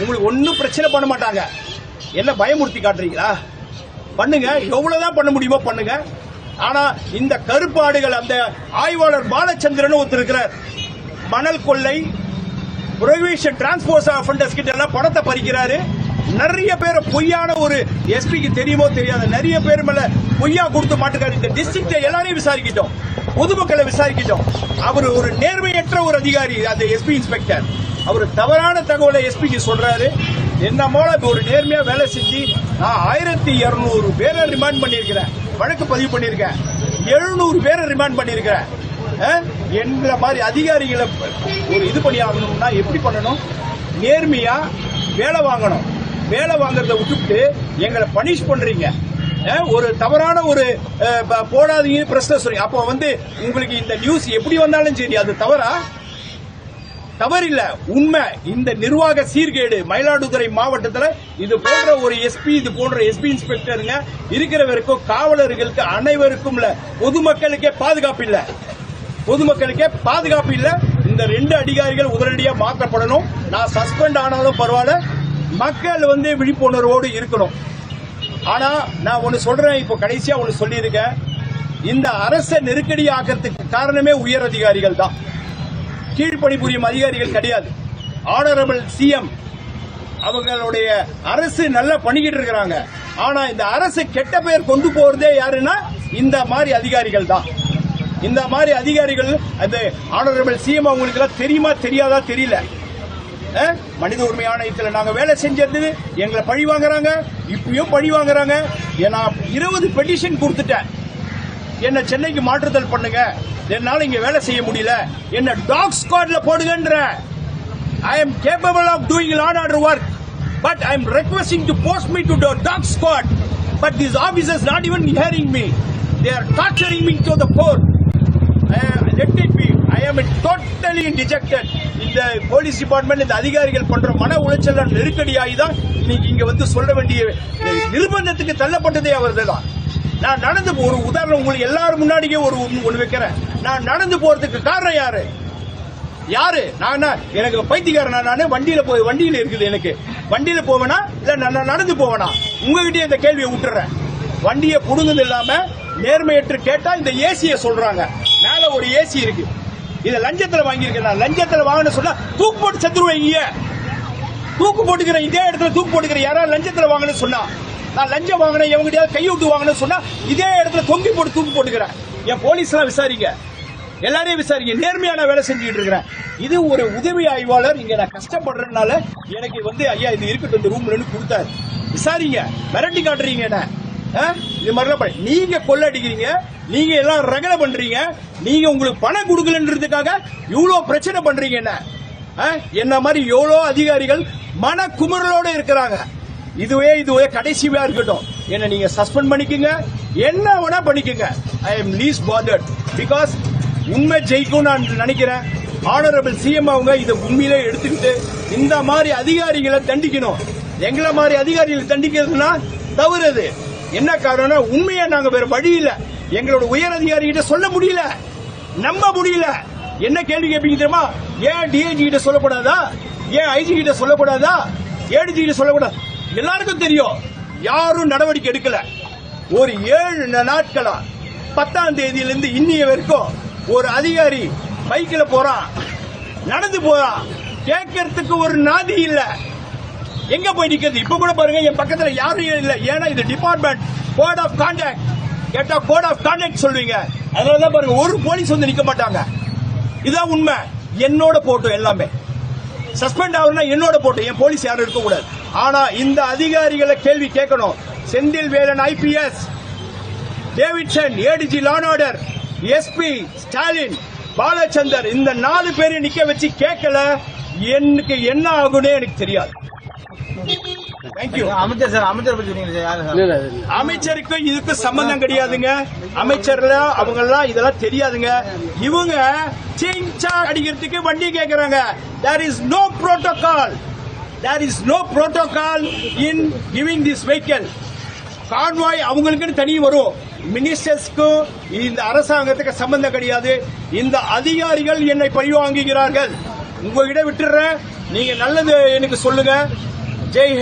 உங்களுக்கு ஒன்றும் பிரச்சனை பண்ண மாட்டாங்க. என்ன பயமுறுத்தி காட்டுறீங்களா? பண்ணுங்க. எவ்வளவுதான் பண்ண முடியுமோ பண்ணுங்க. ஆனா இந்த கருப்பாடுகள் அந்த ஆய்வாளர் பாலச்சந்திரன் ஒருத்தர் இருக்கிறார். மணல் கொள்ளை புரொவிஷன் டிரான்ஸ்போர்ட் ஆஃப் கிட்ட எல்லாம் பணத்தை பறிக்கிறாரு. நிறைய பேர் பொய்யான ஒரு எஸ்பிக்கு தெரியுமோ தெரியாது. நிறைய பேர் மேல பொய்யா கொடுத்து மாட்டுக்காரு. இந்த டிஸ்ட்ரிக்ட் எல்லாரையும் விசாரிக்கிட்டோம். பொதுமக்களை விசாரிக்கிட்டோம். அவர் ஒரு நேர்மையற்ற ஒரு அதிகாரி அந்த எஸ்பி இன்ஸ்பெக்டர் அவர் தவறான தகவலை எஸ்பிக்கு சொல்றாரு. என்ன போல ஒரு நேர்மையா வேலை செஞ்சு நான் ஆயிரத்தி இருநூறு பேரை ரிமாண்ட் பண்ணியிருக்கிறேன். வழக்கு பதிவு பண்ணியிருக்கேன். எழுநூறு பேரை ரிமாண்ட் பண்ணியிருக்கிறேன். என்ற மாதிரி அதிகாரிகளை ஒரு இது பண்ணி ஆகணும்னா எப்படி பண்ணணும்? நேர்மையா வேலை வாங்கணும். வேலை வாங்குறத விட்டுவிட்டு எங்களை பனிஷ் பண்றீங்க. ஒரு தவறான ஒரு போடாதீங்க பிரச்சனை சொல்றீங்க. அப்போ வந்து உங்களுக்கு இந்த நியூஸ் எப்படி வந்தாலும் சரி அது தவறா? தவறில்ல. உண்மை. இந்த நிர்வாக சீர்கேடு மயிலாடுதுறை மாவட்டத்தில் இது போன்ற ஒரு எஸ்பி இது போன்ற எஸ்பி இன்ஸ்பெக்டருங்க இருக்கிறவருக்கும் காவலர்களுக்கு அனைவருக்கும் இல்ல பொதுமக்களுக்கே பாதுகாப்பு இல்ல. பொதுமக்களுக்கே பாதுகாப்பு இல்ல. இந்த ரெண்டு அதிகாரிகள் உடனடியாக மாற்றப்படணும். நான் சஸ்பெண்ட் ஆனாலும் பரவாயில்ல. மக்கள் வந்து விழிப்புணர்வோடு இருக்கணும். ஆனா நான் ஒன்னு சொல்றேன். இப்போ கடைசியா ஒன்னு சொல்லியிருக்கேன். இந்த அரசை நெருக்கடி ஆக்கிறதுக்கு காரணமே உயர் அதிகாரிகள் தான். கீழ்ப்பணிபுரியும் அதிகாரிகள் கிடையாது. ஆனரபிள் சிஎம் அவங்களுடைய அரசு நல்லா பண்ணிக்கிட்டு இருக்கிறாங்க. ஆனா இந்த அரசு கெட்ட பெயர் கொண்டு போறதே யாருன்னா இந்த மாதிரி அதிகாரிகள் தான். இந்த மாதிரி அதிகாரிகள் அந்த ஆனரபிள் சிஎம் அவங்களுக்கு எல்லாம் தெரியுமா தெரியாதா தெரியல. மனித உரிமை ஆணையத்தில் நாங்கள் வேலை செஞ்சது எங்களை பழி வாங்குறாங்க இப்பயும் பழி வாங்குறாங்க. நான் இருபது பெட்டிஷன் கொடுத்துட்டேன். என்ன சென்னைக்கு மாற்றுதல் பண்ணுங்க. என்னால இங்க வேலை செய்ய முடியல. என்ன டாக் ஸ்குவாட்ல போடுங்கன்ற. I am capable of doing law and order work but I am requesting to post me to dog squad but this officers not even hearing me they are torturing me to the bore let it be I am totally dejected இந்த police department இந்த அதிகாரிகள் பண்ற மன உளைச்சல் நெருக்கடியாகி தான் இன்னைக்கு இங்க வந்து சொல்ல வேண்டிய நிர்பந்தத்துக்கு தள்ளப்பட்டதே அவர்கள் தான் நான் நடந்து ஒரு உதாரணம் உங்களுக்கு எல்லாரும் முன்னாடியே ஒரு ஒன்று வைக்கிறேன். நான் நடந்து போறதுக்கு காரணம் யாரு? யாரு? நான். எனக்கு பைத்தியக்காரனா நானு வண்டியில போய் வண்டியில இருக்குது எனக்கு. வண்டியில போவேனா? இல்ல நான் நடந்து போவேனா? உங்ககிட்டயே இந்த கேள்வியை விட்டுறேன். வண்டியை புடுங்குது இல்லாம நேர்மையற்று கேட்டா இந்த ஏசிய சொல்றாங்க. மேல ஒரு ஏசி இருக்கு. இத லஞ்சத்துல வாங்கியிருக்கேன் நான். லஞ்சத்துல வாங்கின சொன்னா தூக்கு போட்டு செத்துருவேன் இங்க. தூக்கு போட்டுக்கிறேன் இதே இடத்துல தூக்கு போட்டுக்கிறேன் யாராவது லஞ்சத்துல வாங்கன்னு சொன்னா? நான் லஞ்சம் வாங்கினேன் எவங்கிட்டயாவது கைவிட்டு வாங்கினேன்னு சொன்னா இதே இடத்துல தொங்கி போட்டு தூக்கி போட்டுக்கிறேன். என் போலீஸ் எல்லாம் விசாரிங்க. எல்லாரையும் விசாரிங்க. நேர்மையான வேலை செஞ்சுட்டு இருக்கிறேன். இது ஒரு உதவி ஆய்வாளர். இங்க நான் கஷ்டப்படுறதுனால எனக்கு வந்து ஐயா இது இருக்கட்டும் இந்த ரூம்ல கொடுத்தாரு. விசாரிங்க. மிரட்டி காட்டுறீங்க என்ன. ஆ? இது மாதிரிலாம் பண்ண- நீங்க கொள்ளடிக்கிறீங்க. நீங்க எல்லாம் ரகலை பண்றீங்க. நீங்க உங்களுக்கு பணம் கொடுக்கலன்றதுக்காக இவ்வளவு பிரச்சனை பண்றீங்க என்ன. ஆ? என்ன மாதிரி எவ்வளோ அதிகாரிகள் மன குமுறலோட இருக்கிறாங்க. இதுவே இதுவே கடைசியா இருக்கட்டும். என்ன நீங்க சஸ்பெண்ட் பண்ணிக்கங்க. என்ன வேணா பண்ணிக்கங்க. I am least bothered because உண்மை ஜெயிக்கும் நான் நினைக்கிறேன். ஆனரபிள் சிஎம் அவங்க இதை உண்மையிலே எடுத்துக்கிட்டு இந்த மாதிரி அதிகாரிகளை தண்டிக்கணும். எங்களை மாதிரி அதிகாரிகளை தண்டிக்கிறதுனா தவறு. அது என்ன காரணம்னா உண்மையா நாங்க வேற வழி இல்ல. எங்களோட உயர் அதிகாரிகிட்ட சொல்ல முடியல. நம்ப முடியல. என்ன கேள்வி கேட்பீங்க தெரியுமா? ஏன் டிஐஜி கிட்ட சொல்லக்கூடாதா? ஏன் ஐஜி கிட்ட சொல்லக்கூடாதா? ஏடிஜி கிட்ட சொல்லக்கூடாது? எல்லாருக்கும் தெரியும். யாரும் நடவடிக்கை எடுக்கல. ஒரு ஏழு நாட்களா பத்தாம் தேதியிலிருந்து இன்னைய வரைக்கும் ஒரு அதிகாரி பைக்கில் போறான். நடந்து போறான். கேட்கறதுக்கு ஒரு நாதி இல்ல. எங்க போய் நிக்கிறது? இப்ப கூட பாருங்க என் பக்கத்துல யாரும் இல்ல. ஏன்னா இது டிபார்ட்மெண்ட் கோட் ஆஃப் கான்டாக்ட் கேட்டா கோட் ஆஃப் கான்டாக்ட் சொல்வீங்க அதனாலதான் பாருங்க ஒரு போலீஸ் வந்து நிக்க மாட்டாங்க. இதான் உண்மை. என்னோட போட்டோ எல்லாமே. சஸ்பெண்ட் ஆகுறதுனா என்னோட போட்டோம் என் போலீஸ் யாரும் இருக்கக்கூடாது ஆனா இந்த அதிகாரிகளை கேள்வி கேட்கணும். Senthil Velan IPS Davidson ADG law and order SP Stalin Balachandar இந்த நாலு பேரை நிக்க வச்சு கேட்கல. எனக்கு என்ன ஆகும்னே எனக்கு தெரியாது. தேங்க்யூ அமைச்சர் சார் அமைச்சர் பத்தி சொன்னீங்க சார் யாரு சார்? இல்ல இல்ல இல்ல. அமைச்சருக்கு இதுக்கு சம்பந்தம் கிடையாதுங்க. அமைச்சர்ல அவங்க எல்லாம் இதெல்லாம் தெரியாதுங்க. இவங்க அடிக்கிறதுக்கு வண்டி கேக்குறாங்க. There is no protocol there is no protocol in giving this vehicle convoy அவங்களுக்குன்னு தனி வரும். மினிஸ்டர்ஸ்க்கும் இந்த அரசாங்கத்துக்கு சம்பந்தம் கிடையாது. இந்த அதிகாரிகள் என்னை பழிவாங்குகிறார்கள். உங்ககிட்ட விட்டுறேன் நீங்க நல்லது எனக்கு சொல்லுங்க. ஜெய்